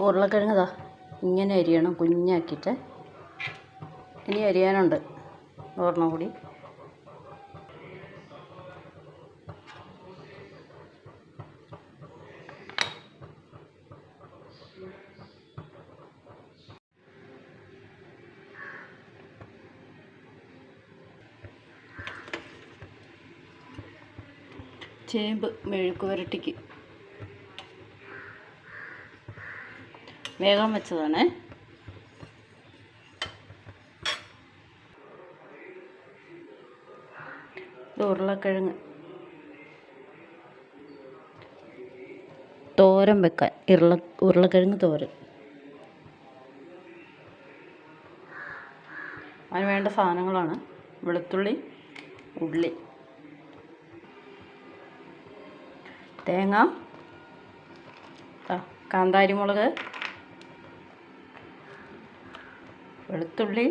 ഉരുളക്കിഴങ്ങ് ഇതാ ഇങ്ങനെ അരിയണം കുഞ്ഞാക്കിയിട്ട്. ഇനി അരിയാനുണ്ട് ഒരെണ്ണം കൂടി. ചേമ്പ് മെഴുക്ക് പുരട്ടിക്ക് വേഗം വെച്ചതാണ്. ഉരുളക്കിഴങ്ങ്. തോരൻ വെക്കാൻ. ഉരുള ഉരുളക്കിഴങ്ങ് തോരൻ. അതിന് വേണ്ട സാധനങ്ങളാണ്. വെളുത്തുള്ളി ഉള്ളി. തേങ്ങ. കാന്താരി കാന്താരിമുളക്. വെളുത്തുള്ളി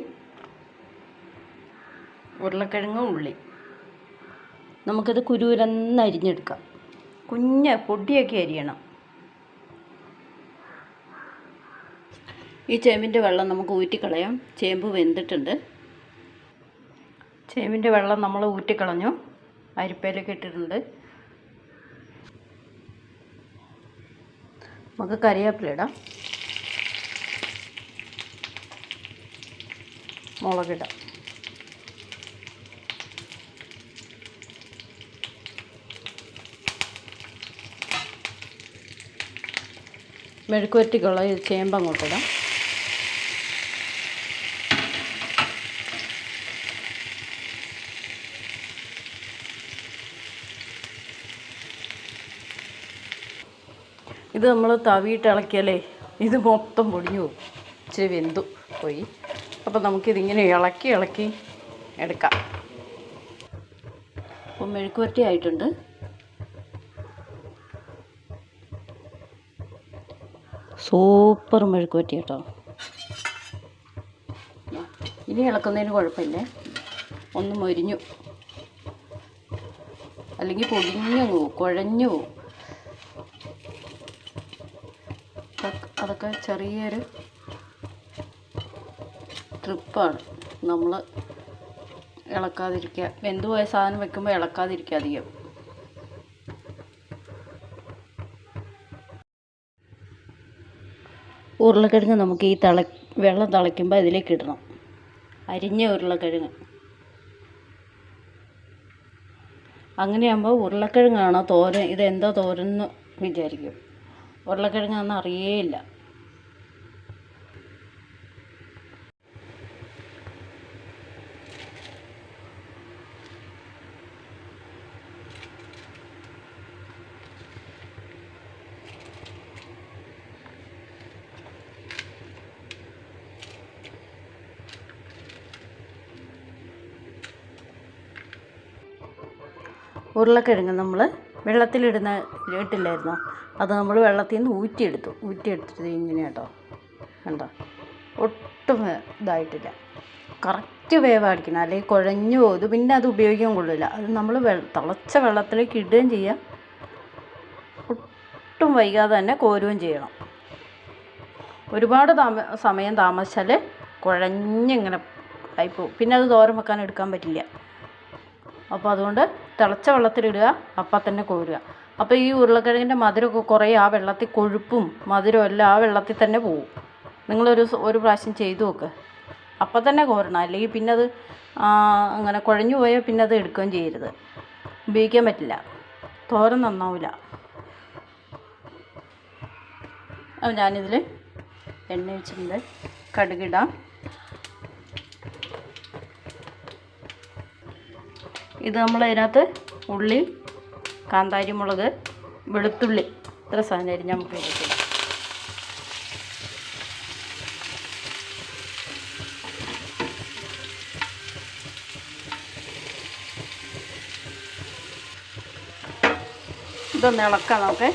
ഉരുളക്കിഴങ്ങ് ഉള്ളി. നമുക്കിത് കുരുവിലെന്ന് അരിഞ്ഞെടുക്കാം. കുഞ്ഞ് പൊടിയൊക്കെ അരിയണം. ഈ ചേമ്പിന്റെ വെള്ളം നമുക്ക് ഊറ്റിക്കളയാം. ചേമ്പ് വെന്തിട്ടുണ്ട്. ചേമ്പിന്റെ വെള്ളം നമ്മൾ ഊറ്റിക്കളഞ്ഞു. അരിപ്പയിലൊക്കെ ഇട്ടിട്ടുണ്ട്. നമുക്ക് കറിവേപ്പില ഇടാം. മുളകിടാം. മെഴുക്കുവരട്ടിക്കുള്ള ചേമ്പ് അങ്ങോട്ടിടാം ഇത് നമ്മൾ തവിയിട്ട് ഇളക്കിയാലേ ഇത് മൊത്തം പൊടിഞ്ഞു പോകും. ഇച്ചിരി വെന്തു പോയി. അപ്പോൾ നമുക്കിതിങ്ങനെ ഇളക്കി ഇളക്കി എടുക്കാം. അപ്പോൾ മെഴുക്കുവരട്ടി ആയിട്ടുണ്ട്. സൂപ്പർ മെഴുക്കുവരട്ടി കേട്ടോ. ഇനി ഇളക്കുന്നതിന് കുഴപ്പമില്ലേ. ഒന്ന് മൊരിഞ്ഞു. അല്ലെങ്കിൽ പൊടിഞ്ഞു പോവും കുഴഞ്ഞു പോവും. അതൊക്കെ- ചെറിയൊരു ട്രിപ്പാണ്. നമ്മൾ ഇളക്കാതിരിക്കുക വെന്ത് പോയ സാധനം വെക്കുമ്പോൾ ഇളക്കാതിരിക്കുക അധികം. ഉരുളക്കിഴങ്ങ് നമുക്ക് ഈ തിള വെള്ളം തിളയ്ക്കുമ്പോൾ അതിലേക്ക് ഇടണം. അരിഞ്ഞ ഉരുളക്കിഴങ്ങ്. അങ്ങനെയാകുമ്പോൾ ഉരുളക്കിഴങ്ങാണോ തോരൻ ഇതെന്തോ തോരൻ എന്ന് വിചാരിക്കും. ഉരുളക്കിഴങ്ങാണെന്ന് അറിയേയില്ല. ഉരുളക്കിഴങ്ങ് നമ്മൾ വെള്ളത്തിലിടുന്ന ഇട്ടില്ലായിരുന്നോ? അത് നമ്മൾ വെള്ളത്തിൽ നിന്ന് ഊറ്റിയെടുത്തു. ഊറ്റിയെടുത്തിട്ട് ഇങ്ങനെ കേട്ടോ. കണ്ടോ? ഒട്ടും ഇതായിട്ടില്ല. കറക്റ്റ് വേവാടിക്കണം അല്ലെങ്കിൽ കുഴഞ്ഞു പോകും പിന്നെ അത് ഉപയോഗിക്കാൻ കൊള്ളില്ല. അത് നമ്മൾ വെ തിളച്ച വെള്ളത്തിലേക്ക് ഇടുകയും ചെയ്യാം. ഒട്ടും വൈകാതെ തന്നെ കോരുകയും ചെയ്യണം. ഒരുപാട് താമ സമയം താമസിച്ചാൽ കുഴഞ്ഞിങ്ങനെ ആയിപ്പോവും. പിന്നെ അത് തോരൻ വെക്കാൻ എടുക്കാൻ പറ്റില്ല. അപ്പോൾ അതുകൊണ്ട് തിളച്ച വെള്ളത്തിലിടുക അപ്പം തന്നെ കോരുക. അപ്പോൾ ഈ ഉരുളക്കിഴങ്ങിന്റെ മധുരമൊക്കെ കുറേ ആ വെള്ളത്തിൽ കൊഴുപ്പും മധുരവും എല്ലാം ആ വെള്ളത്തിൽ തന്നെ പോവും. നിങ്ങളൊരു ഒരു പ്രാവശ്യം ചെയ്തു നോക്ക്. അപ്പം തന്നെ കോരണം. അല്ലെങ്കിൽ പിന്നെ അത് അങ്ങനെ കുഴഞ്ഞു പോയാൽ പിന്നെ അത് എടുക്കുകയും ചെയ്യരുത്. ഉപയോഗിക്കാൻ പറ്റില്ല. തോരൻ നന്നാവില്ല അപ്പം ഞാനിതിൽ എണ്ണ ഒഴിച്ചിട്ടുണ്ട് കടുകിടാം. ഇത് നമ്മൾ അതിനകത്ത് ഉള്ളി കാന്താരി മുളക് വെളുത്തുള്ളി ഇത്ര സാധനം നമുക്ക് ഇടാം. ഇതൊന്ന് ഇളക്കാം നമുക്ക്.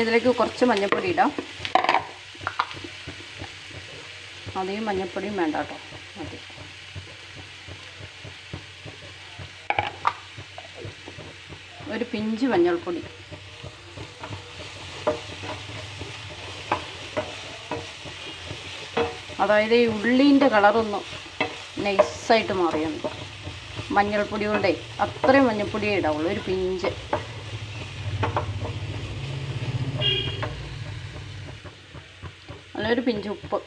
ഇതിലേക്ക് കുറച്ച് മഞ്ഞൾപ്പൊടി ഇടാം. അധികം മഞ്ഞൾപ്പൊടിയും വേണ്ട കേട്ടോ. മതി. ഒരു പിഞ്ച് മഞ്ഞൾപ്പൊടി. അതായത് ഈ ഉള്ളീന്റെ കളറൊന്ന് നൈസായിട്ട് മാറിയുണ്ട് മഞ്ഞൾപ്പൊടി കൊണ്ടേ അത്രയും മഞ്ഞൾപ്പൊടിയേ ഇടാവുള്ളൂ. ഒരു പിഞ്ച്. നല്ലൊരു പിഞ്ച് ഉപ്പ്.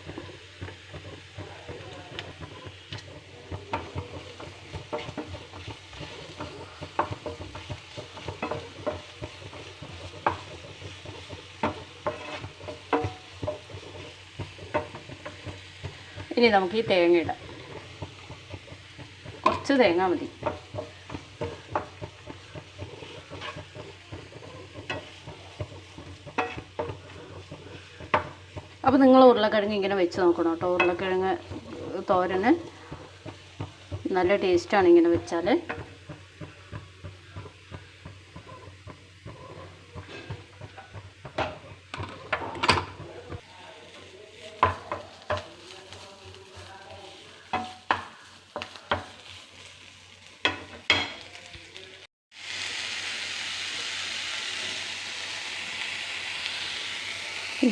ഇനി നമുക്ക് ഈ തേങ്ങ ഇടാം. കുറച്ച് തേങ്ങ മതി. അപ്പോൾ നിങ്ങൾ ഉരുളക്കിഴങ്ങ് ഇങ്ങനെ വെച്ച് നോക്കണം കേട്ടോ. ഉരുളക്കിഴങ്ങ് തോരന് നല്ല ടേസ്റ്റാണ് ഇങ്ങനെ വെച്ചാൽ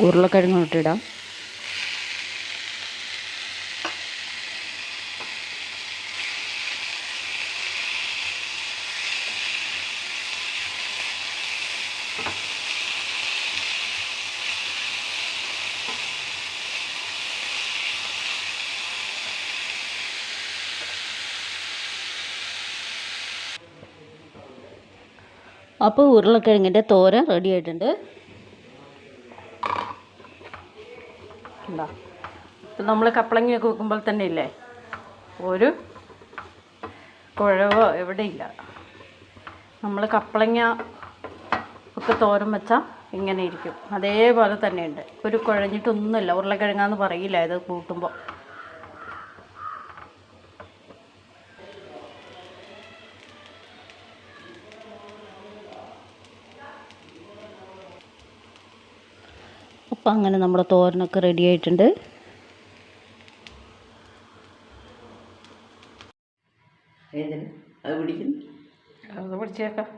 ഉരുളക്കിഴങ്ങ് ഇട്ടിടാം. അപ്പോൾ ഉരുളക്കിഴങ്ങിന്റെ തോര റെഡി ആയിട്ടുണ്ട്. എന്താ ഇപ്പം നമ്മൾ കപ്പളങ്ങിയൊക്കെ വെക്കുമ്പോൾ തന്നെ ഇല്ലേ? ഒരു കുഴവോ എവിടെയില്ല നമ്മൾ കപ്പളങ്ങ ഒക്കെ തോരൻ വെച്ചാൽ ഇങ്ങനെ ഇരിക്കും. അതേപോലെ തന്നെയുണ്ട് ഒരു കുഴഞ്ഞിട്ടൊന്നുമില്ല. ഉരുളക്കിഴങ്ങാന്ന് പറയില്ല ഇത് കൂട്ടുമ്പോൾ അപ്പം അങ്ങനെ നമ്മുടെ തോരനൊക്കെ റെഡി ആയിട്ടുണ്ട്. ഏതിന്? അത് പിടിക്കുന്നു? അത് പിടിച്ചേക്കാം.